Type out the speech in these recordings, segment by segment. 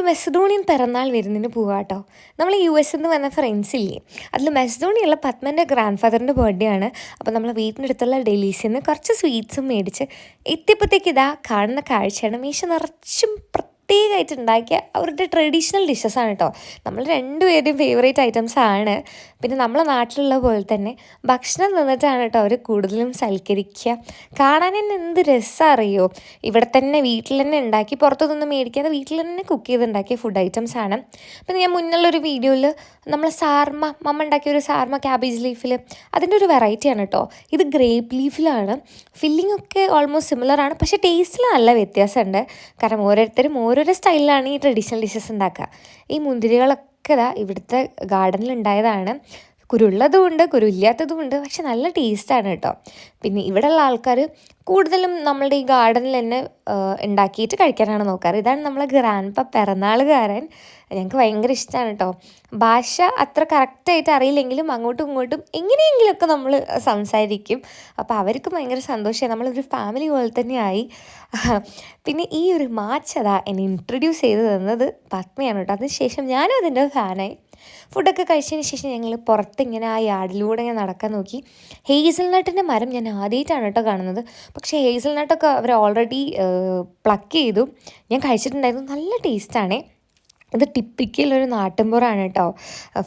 നമ്മളൊരു മെസഡോണിയൻ പിറന്നാൾ വരുന്നതിന് പോവാട്ടോ നമ്മൾ യു എസ് നിന്ന് വന്ന ഫ്രണ്ട്സ് ഇല്ലേ? അതിൽ മെസഡോണിയുള്ള പത്മന്റെ ഗ്രാൻഡ് ഫാദറിന്റെ ബർത്ത്ഡേ ആണ്. അപ്പോൾ നമ്മൾ വീട്ടിന്റെ അടുത്തുള്ള ഡെലീസിൽ നിന്ന് കുറച്ച് സ്വീറ്റ്സും മേടിച്ച് എത്തിയപ്പോഴത്തേക്ക് ഇതാ കാണുന്ന കാഴ്ചയാണ്. മീശ നിറച്ചും പ്രത്യേകമായിട്ട് ഉണ്ടാക്കിയ അവരുടെ ട്രഡീഷണൽ ഡിഷസാണ് കേട്ടോ നമ്മൾ രണ്ടുപേരുടെയും ഫേവറേറ്റ് ഐറ്റംസ് ആണ്. പിന്നെ നമ്മളെ നാട്ടിലുള്ള പോലെ തന്നെ ഭക്ഷണം നിന്നിട്ടാണ് കേട്ടോ അവർ കൂടുതലും സൽക്കരിക്കുക കാണാൻ തന്നെ എന്ത് രസം അറിയോ? ഇവിടെ തന്നെ വീട്ടിൽ തന്നെ ഉണ്ടാക്കി പുറത്തുനിന്ന് മേടിക്കാതെ വീട്ടിൽ തന്നെ കുക്ക് ചെയ്തുണ്ടാക്കിയ ഫുഡ് ഐറ്റംസ് ആണ്. പിന്നെ ഞാൻ മുന്നുള്ളൊരു വീഡിയോയിൽ നമ്മൾ സാർമ മമ്മ ഉണ്ടാക്കിയ ഒരു സാർമ ക്യാബേജ് ലീഫിൽ അതിന്റെ ഒരു വെറൈറ്റിയാണ് കേട്ടോ ഇത് ഗ്രേപ്പ് ലീഫിലാണ് ഫില്ലിംഗ് ഒക്കെ ഓൾമോസ്റ്റ് സിമിലർ ആണ്. പക്ഷേ ടേസ്റ്റിൽ നല്ല വ്യത്യാസമുണ്ട്. കാരണം ഓരോരുത്തരും ഓരോരോ സ്റ്റൈലിലാണ് ഈ ട്രഡീഷണൽ ഡിഷസ് ഉണ്ടാക്കുക. ഈ മുന്തിരികളൊക്കെ ഇതാ ഇവിടുത്തെ ഗാർഡനിൽ ഉണ്ടായതാണ്. കുരുള്ളതും ഉണ്ട് കുരുല്ലാത്തതും ഉണ്ട് പക്ഷെ നല്ല ടേസ്റ്റാണ് കേട്ടോ. പിന്നെ ഇവിടെയുള്ള ആൾക്കാർ കൂടുതലും നമ്മളുടെ ഈ ഗാർഡനിൽ തന്നെ ഉണ്ടാക്കിയിട്ട് കഴിക്കാനാണ് നോക്കാറ്. ഇതാണ് നമ്മളെ ഗ്രാൻഡ്പ പിറന്നാളുകാരൻ. ഞങ്ങൾക്ക് ഭയങ്കര ഇഷ്ടമാണ് കേട്ടോ ഭാഷ അത്ര കറക്റ്റായിട്ട് അറിയില്ലെങ്കിലും അങ്ങോട്ടും ഇങ്ങോട്ടും എങ്ങനെയെങ്കിലുമൊക്കെ നമ്മൾ സംസാരിക്കും. അപ്പോൾ അവർക്ക് ഭയങ്കര സന്തോഷമായി നമ്മളൊരു ഫാമിലി പോലെ തന്നെയായി. പിന്നെ ഈ ഒരു മാച്ചതാ എന്നെ ഇൻട്രൊഡ്യൂസ് ചെയ്ത് തന്നത് പത്മയാണ് കേട്ടോ അതിനുശേഷം ഞാനും അതിന്റെ ഫാനായി. ഫുഡൊക്കെ കഴിച്ചതിന് ശേഷം ഞങ്ങൾ പുറത്തിങ്ങനെ ആ യാർഡിലൂടെ ഇങ്ങനെ നടക്കാൻ നോക്കി. ഹേസൽനട്ടിന്റെ മരം ഞാൻ ആദ്യമായിട്ടാണ് കേട്ടോ കാണുന്നത്. പക്ഷേ ഹേസൽ നട്ടൊക്കെ അവർ ഓൾറെഡി പ്ലക്ക് ചെയ്തു. ഞാൻ കഴിച്ചിട്ടുണ്ടായിരുന്നു. നല്ല ടേസ്റ്റാണേ ഇത് ടിപ്പിക്കൽ ഒരു നാട്ടിൻപുറമാണ് കേട്ടോ.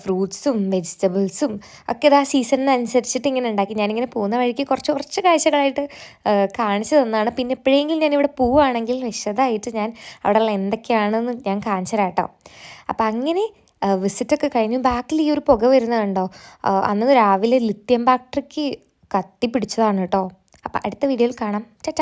ഫ്രൂട്ട്സും വെജിറ്റബിൾസും ഒക്കെ ഇത് ആ സീസണിനനുസരിച്ചിട്ട് ഇങ്ങനെ ഉണ്ടാക്കി. ഞാനിങ്ങനെ പോകുന്ന വഴിക്ക് കുറച്ച് കുറച്ച് കാഴ്ചകളായിട്ട് കാണിച്ചു തന്നാണ്. പിന്നെ എപ്പോഴെങ്കിലും ഞാനിവിടെ പോവുകയാണെങ്കിൽ വിശദമായിട്ട് ഞാൻ അവിടെയുള്ള എന്തൊക്കെയാണെന്ന് ഞാൻ കാണിച്ചു തരാം കേട്ടോ. അപ്പം അങ്ങനെ വിസിറ്റൊക്കെ കഴിഞ്ഞു. ബാക്കിൽ ഈ ഒരു പുക വരുന്നതുണ്ടോ അന്ന് രാവിലെ ലിത്യം ഫാക്ടറിക്ക് കത്തി പിടിച്ചതാണ് കേട്ടോ. അപ്പം അടുത്ത വീഡിയോയിൽ കാണാം.